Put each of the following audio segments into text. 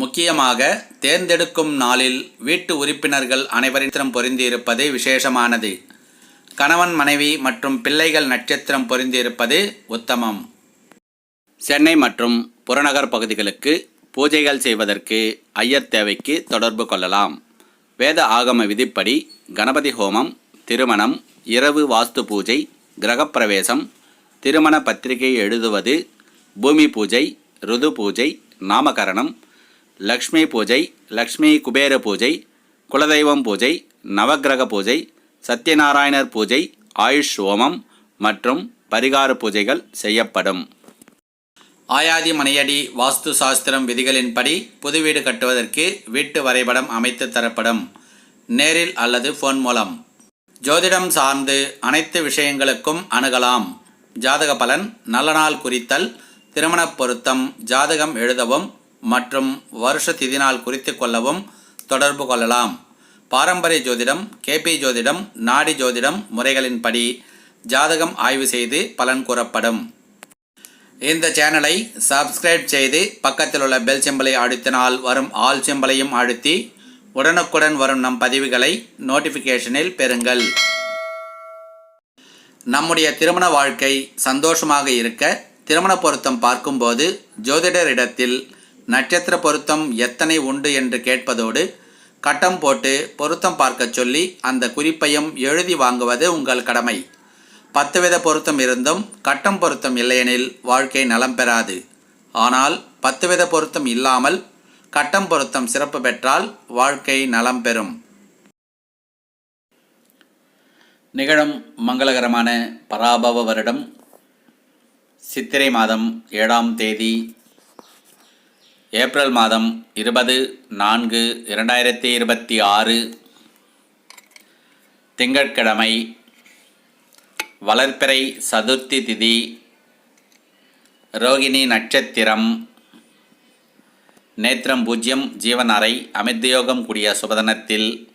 முக்கியமாக தேர்ந்தெடுக்கும் நாளில் வீட்டு உறுப்பினர்கள் அனைவரிடம் பொருந்தியிருப்பது விசேஷமானது. கணவன் மனைவி மற்றும் பிள்ளைகள் நட்சத்திரம் பொருந்தியிருப்பது உத்தமம். சென்னை மற்றும் புறநகர் பகுதிகளுக்கு பூஜைகள் செய்வதற்கு ஐயர் தேவைக்கு தொடர்பு கொள்ளலாம். வேத ஆகம விதிப்படி கணபதி ஹோமம் திருமணம் இரவு வாஸ்து பூஜை கிரகப்பிரவேசம் திருமண பத்திரிகை எழுதுவது பூமி பூஜை ருது பூஜை நாமகரணம் லக்ஷ்மி பூஜை லக்ஷ்மி குபேர பூஜை குலதெய்வம் பூஜை நவக்கிரக பூஜை சத்யநாராயணர் பூஜை ஆயுஷ் ஹோமம் மற்றும் பரிகார பூஜைகள் செய்யப்படும். ஆயாதி மனையடி வாஸ்து சாஸ்திரம் விதிகளின்படி புது வீடு கட்டுவதற்கு வீட்டு வரைபடம் அமைத்து தரப்படும். நேரில் அல்லது ஃபோன் மூலம். ஜோதிடம் சார்ந்து அனைத்து விஷயங்களுக்கும் அணுகலாம். ஜாதக பலன் நல்ல நாள் குறித்தல் திருமணப் பொருத்தம் ஜாதகம் எழுதவும் மற்றும் வருஷ திதி நாள் குறித்து கொள்ளவும் தொடர்பு கொள்ளலாம். பாரம்பரிய ஜோதிடம் கேபி ஜோதிடம் நாடி ஜோதிடம் முறைகளின்படி ஜாதகம் ஆய்வு செய்து பலன் கூறப்படும். இந்த சேனலை சப்ஸ்கிரைப் செய்து பக்கத்தில் உள்ள பெல் சிம்பலை அழுத்தினால் வரும் ஆல் சிம்பலையும் அழுத்தி உடனுக்குடன் வரும் நம் பதிவுகளை நோட்டிஃபிகேஷனில் பெறுங்கள். நம்முடைய திருமண வாழ்க்கை சந்தோஷமாக இருக்க திருமண பொருத்தம் பார்க்கும்போது ஜோதிடரிடத்தில் நட்சத்திர பொருத்தம் எத்தனை உண்டு என்று கேட்பதோடு கட்டம் போட்டு பொருத்தம் பார்க்கச் சொல்லி அந்த குறிப்பையும் எழுதி வாங்குவது உங்கள் கடமை. பத்து வித பொருத்தம் இருந்தும் கட்டம் பொருத்தம் இல்லையெனில் வாழ்க்கை நலம் பெறாது. ஆனால் பத்து வித பொருத்தம் இல்லாமல் கட்டம் பொருத்தம் சிறப்பு பெற்றால் வாழ்க்கை நலம் பெறும். நிகழும் மங்களகரமான பராபவ வருடம் சித்திரை மாதம் ஏழாம் தேதி ஏப்ரல் மாதம் இருபது நான்கு இரண்டாயிரத்தி இருபத்தி ஆறு. திங்கட்கிழமை வளர்ப்பிறை சதுர்த்தி திதி. ரோகிணி நட்சத்திரம். நேத்திரம் பூஜ்ஜியம் ஜீவன் அறை அமிர்தயோகம் கூடிய சுபதனத்தில்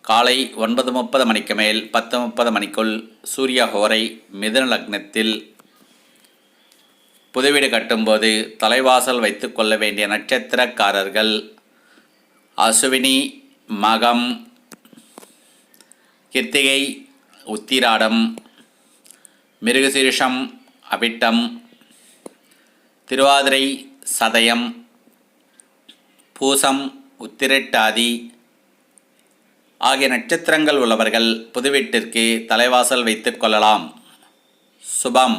காலை ஒன்பது முப்பது மணிக்கு மேல் பத்து முப்பது மணிக்குள் சூரிய ஹோரை மிதுன லக்னத்தில் புதுவீடு கட்டும்போது தலைவாசல் வைத்து கொள்ள வேண்டிய நட்சத்திரக்காரர்கள் அசுவினி மகம் கிருத்திகை உத்திராடம் மிருகசீரிஷம் அவிட்டம் திருவாதிரை சதயம் பூசம் உத்திரட்டாதி ஆகிய நட்சத்திரங்கள் உள்ளவர்கள் புதுவீட்டிற்கு தலைவாசல் வைத்து கொள்ளலாம். சுபம்.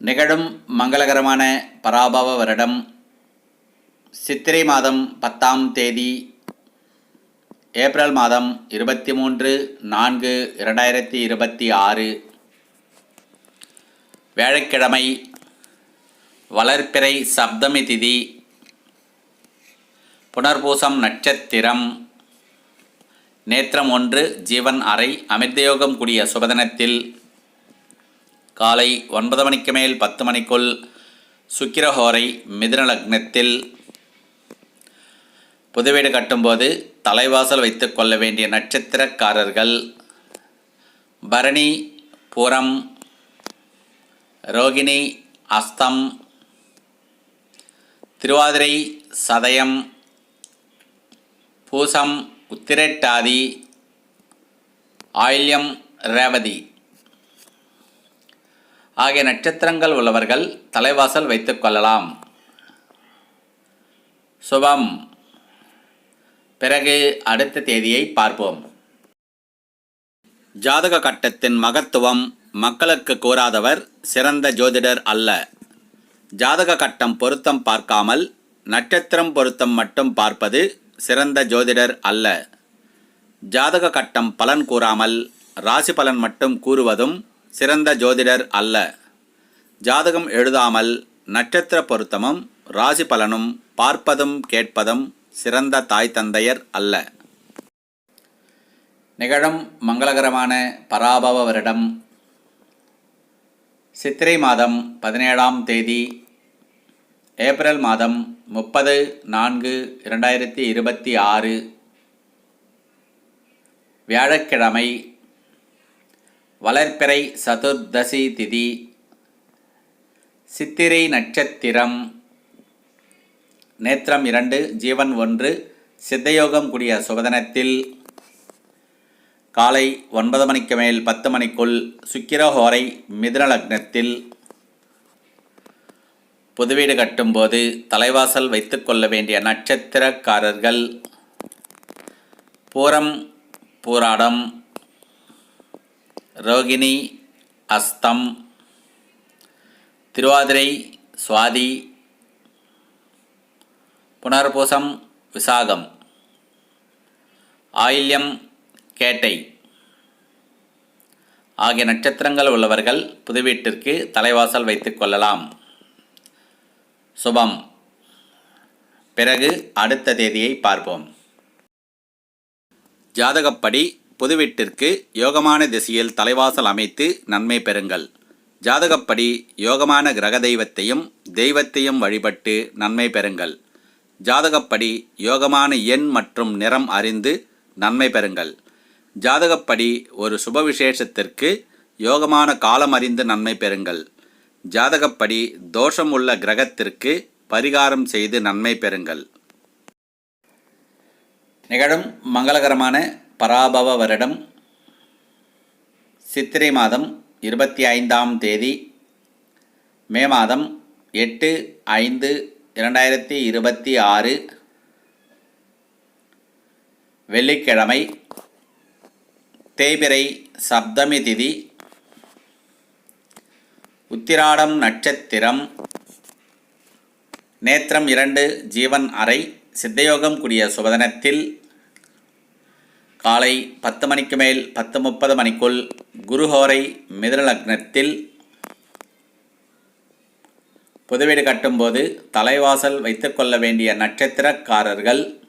நிகழும் மங்களகரமான பராபவ வருடம் சித்திரை மாதம் பத்தாம் தேதி ஏப்ரல் மாதம் இருபத்தி மூன்று நான்கு இரண்டாயிரத்தி இருபத்தி ஆறு. வியாழக்கிழமை வளர்ப்பிறை சப்தமி திதி புனர்பூசம் நட்சத்திரம். நேத்திரம் ஒன்று ஜீவன் அறை அமிர்தயோகம் கூடிய சுபதனத்தில் காலை ஒன்பது மணிக்கு மேல் பத்து மணிக்குள் சுக்கிரஹோரை மிதுன லக்னத்தில் புது வீடு கட்டும்போது தலைவாசல் வைத்துக் கொள்ள வேண்டிய நட்சத்திரக்காரர்கள் பரணி பூரம் ரோகிணி அஸ்தம் திருவாதிரை சதயம் பூசம் உத்திரட்டாதி ஆயில்யம் ரேவதி. ஆகிய நட்சத்திரங்கள் உள்ளவர்கள் தலைவாசல் வைத்துக் கொள்ளலாம். சுபம். பிறகு அடுத்த தேதியை பார்ப்போம். ஜாதக கட்டத்தின் மகத்துவம் மக்களுக்கு கூறாதவர் சிறந்த ஜோதிடர் அல்ல. ஜாதக கட்டம் பொருத்தம் பார்க்காமல் நட்சத்திரம் பொருத்தம் மட்டும் பார்ப்பது சிறந்த ஜோதிடர் அல்ல. ஜாதக கட்டம் பலன் கூறாமல் ராசி பலன் மட்டும் கூறுவதும் சிறந்த ஜோதிடர் அல்ல. ஜாதகம் எழுதாமல் நட்சத்திர பொருத்தமும் ராசி பலனும் பார்ப்பதும் கேட்பதும் சிறந்த தாய் தந்தையர் அல்ல. நிகழும் மங்களகரமான பராபவ வருடம் சித்திரை மாதம் பதினேழாம் தேதி ஏப்ரல் மாதம் முப்பது நான்கு இரண்டாயிரத்தி இருபத்தி ஆறு வியாழக்கிழமை வளர்ப்பிறை சதுர்தசி திதி சித்திரை நட்சத்திரம். நேத்திரம் இரண்டு ஜீவன் ஒன்று சித்தயோகம் கூடிய சுபதனத்தில் காலை ஒன்பது மணிக்கு மேல் பத்து மணிக்குள் சுக்கிரஹோரை மிதுன லக்னத்தில். புதுவீடு கட்டும்போது தலைவாசல் வைத்துக்கொள்ள வேண்டிய நட்சத்திரக்காரர்கள். பூரம் பூராடம் ரோகிணி அஸ்தம் திருவாதிரை சுவாதி புனர்பூசம் விசாகம் ஆயில்யம் கேட்டை ஆகிய நட்சத்திரங்கள் உள்ளவர்கள் புதுவீட்டிற்கு தலைவாசல் வைத்துக் கொள்ளலாம். சுபம். பிறகு அடுத்த தேதியை பார்ப்போம். ஜாதகப்படி புதுவீட்டிற்கு யோகமான திசையில் தலைவாசல் அமைத்து நன்மை பெறுங்கள். ஜாதகப்படி யோகமான கிரக தெய்வத்தையும் தெய்வத்தையும் வழிபட்டு நன்மை பெறுங்கள். ஜாதகப்படி யோகமான எண் மற்றும் நிறம் அறிந்து நன்மை பெறுங்கள். ஜாதகப்படி ஒரு சுப விசேஷத்திற்கு யோகமான காலம் அறிந்து நன்மை பெறுங்கள். ஜாதகப்படி தோஷம் உள்ள கிரகத்திற்கு பரிகாரம் செய்து நன்மை பெறுங்கள். நிகழும் மங்களகரமான பராபவ வருடம் சித்திரை மாதம் இருபத்தி ஐந்தாம் தேதி மே மாதம் எட்டு ஐந்து இரண்டாயிரத்தி இருபத்தி ஆறு வெள்ளிக்கிழமை தேய்பிறை சப்தமி திதி உத்திராடம் நட்சத்திரம் நேத்திரம் இரண்டு ஜீவன் அறை சித்தயோகம் கூடிய சுபதனத்தில் காலை பத்து மணிக்கு மேல் பத்து முப்பது மணிக்குள் குருஹோரை மிதலக்னத்தில் புதுவீடு கட்டும்போது தலைவாசல் வைத்துக்கொள்ள வேண்டிய நட்சத்திரக்காரர்கள்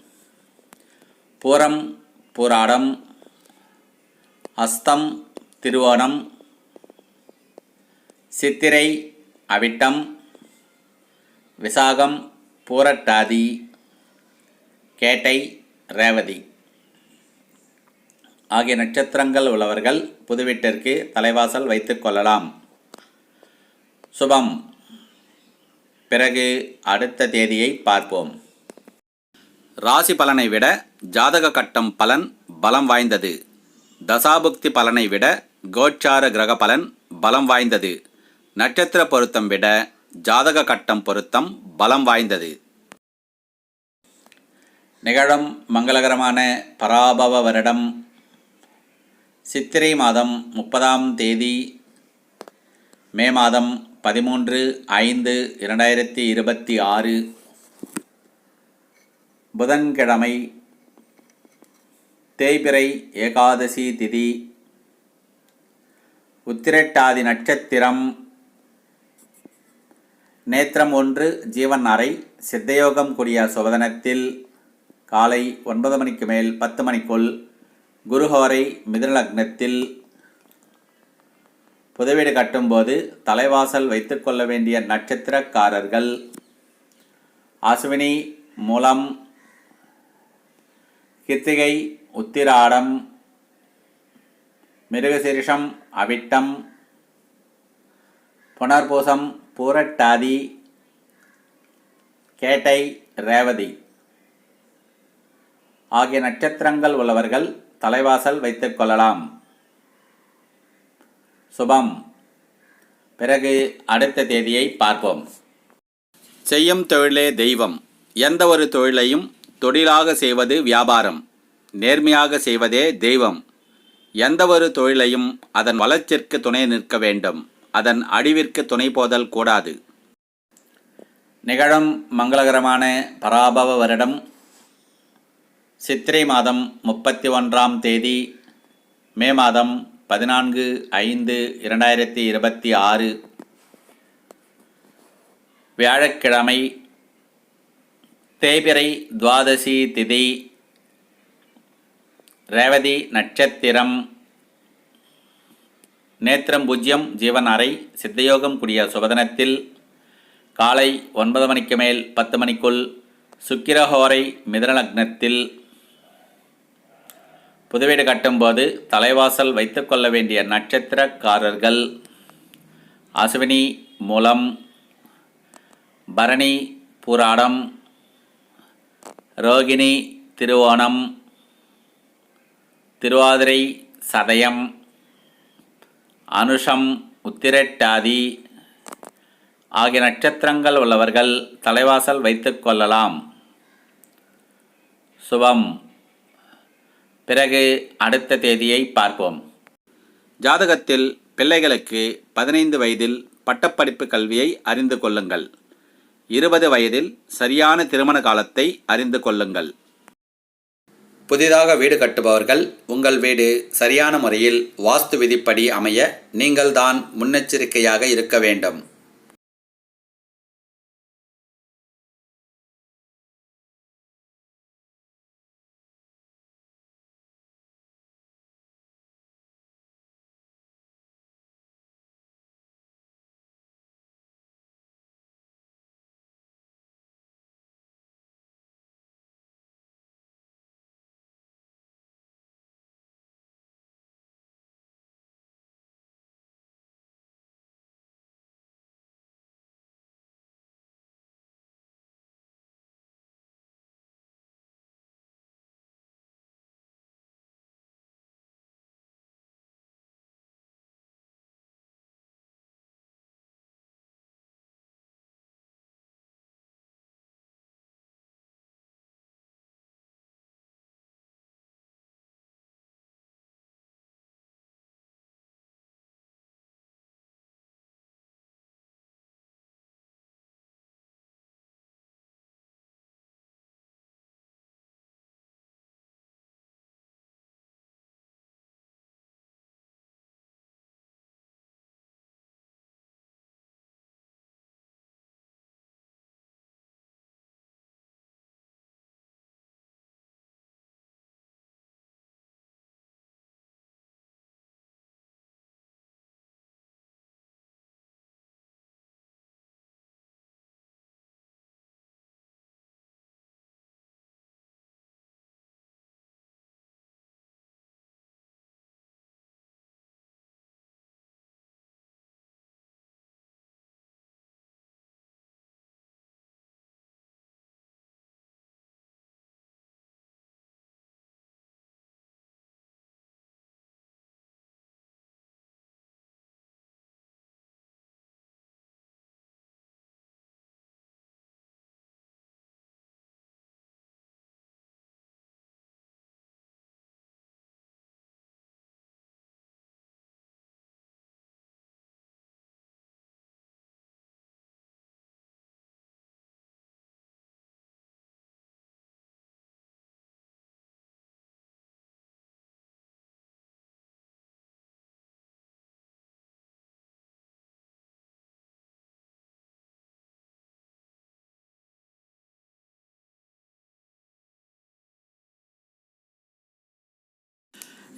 பூரம் பூராடம் அஸ்தம் திருவோணம் சித்திரை அவிட்டம் விசாகம் பூரட்டாதி கேட்டை ரேவதி. ஆகிய நட்சத்திரங்கள் உள்ளவர்கள் புதுவீட்டிற்கு தலைவாசல் வைத்துக் கொள்ளலாம். சுபம். பிறகு அடுத்த தேதியை பார்ப்போம். ராசி பலனை விட ஜாதக கட்டம் பலன் பலம் வாய்ந்தது. தசாபுக்தி பலனை விட கோச்சார கிரக பலன் பலம் வாய்ந்தது. நட்சத்திர பொருத்தம் விட ஜாதக கட்டம் பொருத்தம் பலம் வாய்ந்தது. நிகழும் மங்களகரமான பராபவ வருடம் சித்திரை மாதம் முப்பதாம் தேதி மே மாதம் பதிமூன்று ஐந்து இரண்டாயிரத்தி இருபத்தி ஆறு புதன்கிழமை தேய்பிறை ஏகாதசி திதி உத்திரட்டாதி நட்சத்திரம் நேத்திரம் ஒன்று ஜீவன் அறை சித்தயோகம் கூடிய சுவதனத்தில் காலை ஒன்பது மணிக்கு மேல் பத்து மணிக்குள் குருஹோரை மிதனலக்னத்தில் புதவீடு கட்டும்போது தலைவாசல் வைத்துக்கொள்ள வேண்டிய நட்சத்திரக்காரர்கள் அஸ்வினி மூலம் கிருத்திகை உத்திராடம் மிருகசீரிஷம் அவிட்டம் புனர்பூசம் பூரட்டாதி கேட்டை ரேவதி ஆகிய நட்சத்திரங்கள் உள்ளவர்கள் தலைவாசல் வைத்துக் கொள்ளலாம். சுபம். பிறகு அடுத்த தேதியை பார்ப்போம். செய்யும் தொழிலே தெய்வம். எந்த ஒரு தொழிலையும் தொழிலாக செய்வது வியாபாரம். நேர்மையாக செய்வதே தெய்வம். எந்த ஒரு தொழிலையும் அதன் வளர்ச்சிற்கு துணை நிற்க வேண்டும். அதன் அழிவிற்கு துணை போதல் கூடாது. நிகழும் மங்களகரமான பராபவ வருடம் சித்திரை மாதம் முப்பத்தி ஒன்றாம் தேதி மே மாதம் பதினான்கு ஐந்து இரண்டாயிரத்தி இருபத்தி ஆறு. வியாழக்கிழமை தேபிரை துவாதசி திதி ரேவதி நட்சத்திரம். நேத்திரம் பூஜ்யம் ஜீவன் அறை சித்தயோகம் கூடிய சுபதனத்தில் காலை ஒன்பது மணிக்கு மேல் பத்து மணிக்குள் சுக்கிரஹோரை மிதனலக்னத்தில் புதுவீடு கட்டும்போது தலைவாசல் வைத்துக்கொள்ள வேண்டிய நட்சத்திரக்காரர்கள் அசுவினி மூலம் பரணி பூராடம் ரோகிணி திருவோணம் திருவாதிரை சதயம் அனுஷம் உத்திரட்டாதி ஆகிய நட்சத்திரங்கள் உள்ளவர்கள் தலைவாசல் வைத்து கொள்ளலாம். சுபம். பிறகு அடுத்த தேதியை பார்ப்போம். ஜாதகத்தில் பிள்ளைகளுக்கு பதினைந்து வயதில் பட்டப்படிப்பு கல்வியை அறிந்து கொள்ளுங்கள். இருபது வயதில் சரியான திருமண காலத்தை அறிந்து கொள்ளுங்கள். புதிதாக வீடு கட்டுபவர்கள் உங்கள் வீடு சரியான முறையில் வாஸ்து விதிப்படி அமைய நீங்கள்தான் முன்னெச்சரிக்கையாக இருக்க வேண்டும்.